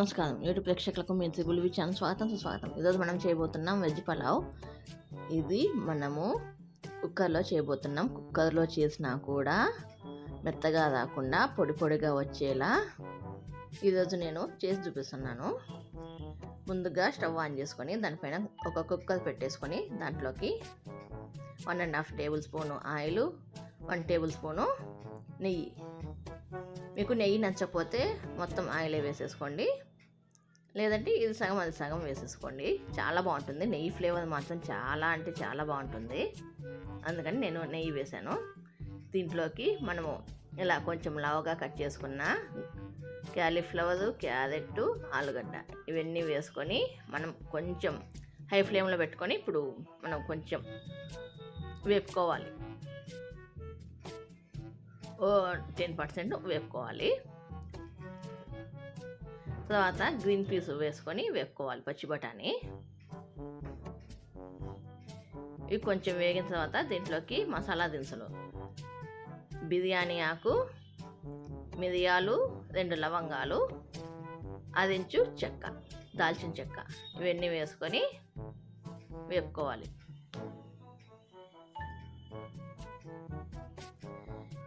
నమస్కారం. యూట్యూబ్ ప్రేక్షకులకు మీ త్రిబుల్ విచ్చాను స్వాగతం సుస్వాగతం. ఈరోజు మనం చేయబోతున్నాం వెజ్ పలావ్. ఇది మనము కుక్కర్లో చేయబోతున్నాం. కుక్కర్లో చేసినా కూడా మెత్తగా రాకుండా పొడి పొడిగా వచ్చేలా ఈరోజు నేను చేసి చూపిస్తున్నాను. ముందుగా స్టవ్ ఆన్ చేసుకొని దానిపైన ఒక కుక్కర్ పెట్టేసుకొని దాంట్లోకి one and half tablespoon oil one tablespoon నెయ్యి. మీకు నెయ్యి నచ్చకపోతే మొత్తం ఆయిలే వేసేసుకోండి. లేదంటే ఇది సగం అది సగం వేసేసుకోండి. చాలా బాగుంటుంది. నెయ్యి ఫ్లేవర్ మాత్రం చాలా అంటే చాలా బాగుంటుంది. అందుకని నేను నెయ్యి వేసాను. దీంట్లోకి మనము ఇలా కొంచెం లావుగా కట్ చేసుకున్న క్యాలీఫ్లవరు క్యారెట్ ఆలుగడ్డ ఇవన్నీ వేసుకొని మనం కొంచెం హై ఫ్లేమ్లో పెట్టుకొని ఇప్పుడు మనం కొంచెం వేపుకోవాలి. ఓ టెన్ పర్సెంట్ వేపుకోవాలి. తర్వాత గ్రీన్ పీస్ వేసుకొని వేపుకోవాలి పచ్చి బఠానీ. ఇవి కొంచెం వేగిన తర్వాత దీంట్లోకి మసాలా దినుసులు. బిర్యానీ ఆకు మిరియాలు రెండు లవంగాలు అదించు చెక్క దాల్చిన చెక్క. ఇవన్నీ వేసుకొని వేపుకోవాలి.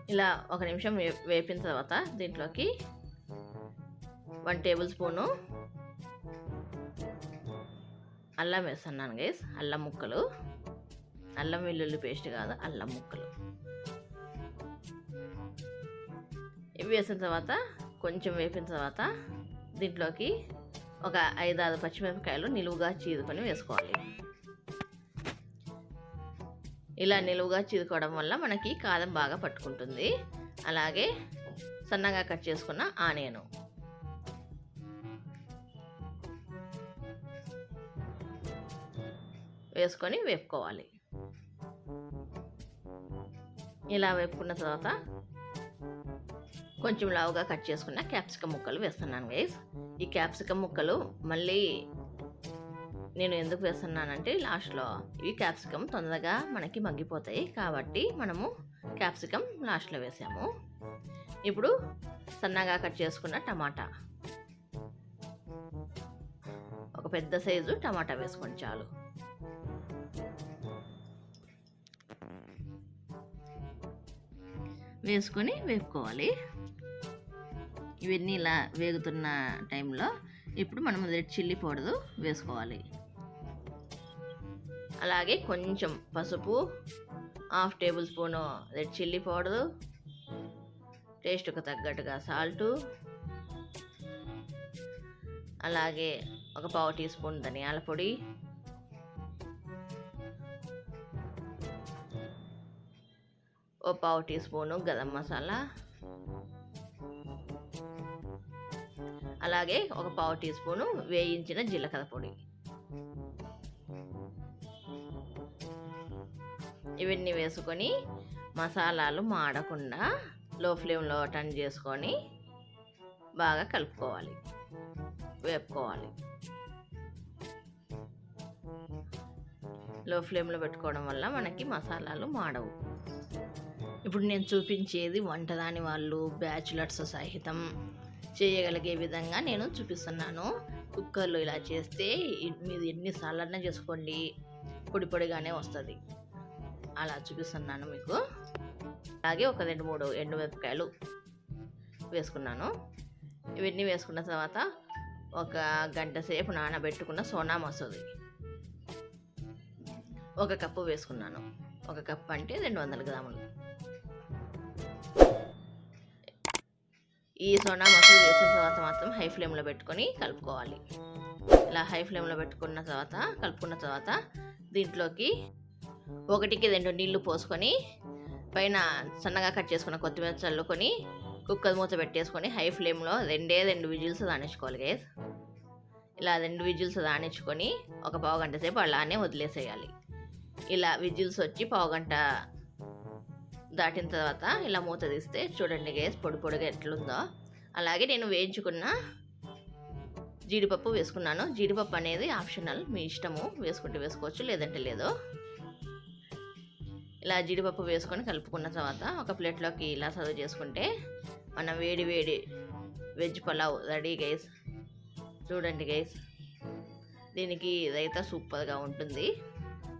ఇలా ఒక నిమిషం వే వేపిన తర్వాత దీంట్లోకి వన్ టేబుల్ స్పూను అల్లం వేస్తున్నాను గైస్ అల్లం ముక్కలు. అల్లం వెల్లుల్లి పేస్ట్ కాదు అల్లం ముక్కలు. ఇవి వేసిన తర్వాత కొంచెం వేపిన తర్వాత దీంట్లోకి ఒక ఐదు ఆరు పచ్చిమిరపకాయలు నిలువుగా చీదుకొని వేసుకోవాలి. ఇలా నిలువుగా చీదుకోవడం వల్ల మనకి కారం బాగా పట్టుకుంటుంది. అలాగే సన్నగా కట్ చేసుకున్న ఆనియను. వేసుకొని వేపుకోవాలి. ఇలా వేపుకున్న తర్వాత కొంచెం లావుగా కట్ చేసుకున్న క్యాప్సికమ్ ముక్కలు వేస్తున్నాను గైస్ ఈ క్యాప్సికమ్ ముక్కలు మళ్ళీ నేను ఎందుకు వేస్తున్నానంటే లాస్ట్లో ఇవి క్యాప్సికమ్ తొందరగా మనకి మగ్గిపోతాయి కాబట్టి మనము క్యాప్సికమ్ లాస్ట్లో వేసాము. ఇప్పుడు సన్నగా కట్ చేసుకున్న టమాటా. ఒక పెద్ద సైజు టమాటా వేసుకోండి చాలు. వేసుకొని వేపుకోవాలి. ఇవన్నీ ఇలా వేగుతున్న టైంలో ఇప్పుడు మనం రెడ్ చిల్లీ పౌడర్ వేసుకోవాలి. అలాగే కొంచెం పసుపు half tablespoon red chilli powder టేస్ట్కు తగ్గట్టుగా సాల్టు అలాగే ఒక పావు టీ స్పూన్ ధనియాల పొడి ఓ పావు టీ స్పూను గరం మసాలా. అలాగే ఒక పావు టీ స్పూను వేయించిన జీలకర్ర పొడి. ఇవన్నీ వేసుకొని మసాలాలు మాడకుండా లో ఫ్లేమ్లో టర్న్ చేసుకొని బాగా కలుపుకోవాలి. వేపుకోవాలి. లో ఫ్లేమ్లో పెట్టుకోవడం వల్ల మనకి మసాలాలు మాడవు. ఇప్పుడు నేను చూపించేది వంటదాని వాళ్ళు బ్యాచులర్స్ సహితం చేయగలిగే విధంగా నేను చూపిస్తున్నాను. కుక్కర్లో ఇలా చేస్తే మీరు ఎన్నిసార్లన్నా చేసుకోండి. పొడి పొడిగానే వస్తుంది. అలా చూపిస్తున్నాను మీకు. అలాగే ఒక రెండు మూడు ఎండుమిరపకాయలు వేసుకున్నాను. ఇవన్నీ వేసుకున్న తర్వాత ఒక గంట సేపు నానబెట్టుకున్న సోనా మసూది. ఒక కప్పు వేసుకున్నాను. ఒక కప్పు అంటే రెండు వందల గ్రాములు. ఈ సోనా మసూరి వేసిన తర్వాత మాత్రం హై ఫ్లేమ్లో పెట్టుకొని కలుపుకోవాలి. ఇలా హై ఫ్లేమ్లో పెట్టుకున్న తర్వాత కలుపుకున్న తర్వాత దీంట్లోకి ఒకటికి రెండు నీళ్ళు పోసుకొని పైన సన్నగా కట్ చేసుకున్న కొత్తిమీర చల్లుకొని కుక్కర్ మూత పెట్టేసుకొని హై ఫ్లేమ్లో రెండే రెండు విజిల్స్ రాణించుకోవాలి గైస్ ఇలా రెండు విజిల్స్ రాణించుకొని ఒక పావు గంట సేపు అలానే వదిలేసేయాలి. ఇలా విజిల్స్ వచ్చి పావు గంట దాటిన తర్వాత ఇలా మూత తీస్తే చూడండి గేస్ పొడి పొడిగా ఎట్లుందో. అలాగే నేను వేయించుకున్న జీడిపప్పు వేసుకున్నాను. జీడిపప్పు అనేది ఆప్షనల్. మీ ఇష్టము వేసుకుంటే వేసుకోవచ్చు లేదంటే లేదు. ఇలా జీడిపప్పు వేసుకొని కలుపుకున్న తర్వాత ఒక ప్లేట్లోకి ఇలా సర్వ్ చేసుకుంటే మనం వేడి వేడి వెజ్ పలావ్ రెడీ గైస్ చూడండి గైస్ దీనికి రైతా సూపర్గా ఉంటుంది.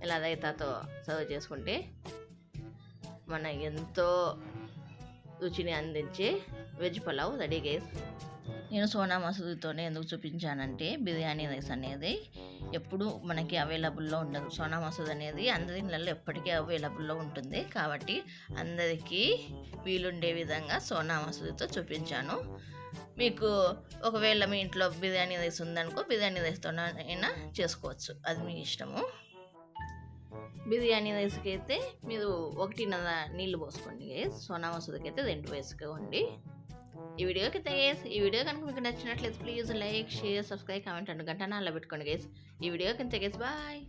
ఇలా రైతాతో సర్వ్ చేసుకుంటే మన ఎంతో రుచిని అందించే వెజ్ పలావ్ రెడీ గైస్ నేను సోనా మసూరితోనే ఎందుకు చూపించానంటే బిర్యానీ రైస్ అనేది ఎప్పుడు మనకి అవైలబుల్లో ఉండదు. సోనా మసూద్ అనేది అందరి ఇళ్ళల్లో ఎప్పటికీ అవైలబుల్లో ఉంటుంది. కాబట్టి అందరికీ వీలుండే విధంగా సోనా మసూరితో చూపించాను. మీకు ఒకవేళ మీ ఇంట్లో బిర్యానీ రైస్ ఉందనుకో బిర్యానీ రైస్తో అయినా చేసుకోవచ్చు. అది మీ ఇష్టము. బిర్యానీ రైస్కి అయితే మీరు ఒకటిన్నర నీళ్ళు పోసుకోండి గేస్ సోనా మసూదకి అయితే రెండు వేసుకోండి. ఈ వీడియోకి అయితే గేస్ ఈ వీడియో కనుక మీకు నచ్చినట్లయితే please like share subscribe comment and గంట నాలో పెట్టుకోండి గేస్ ఈ వీడియోకి అంతే గేస్ బాయ్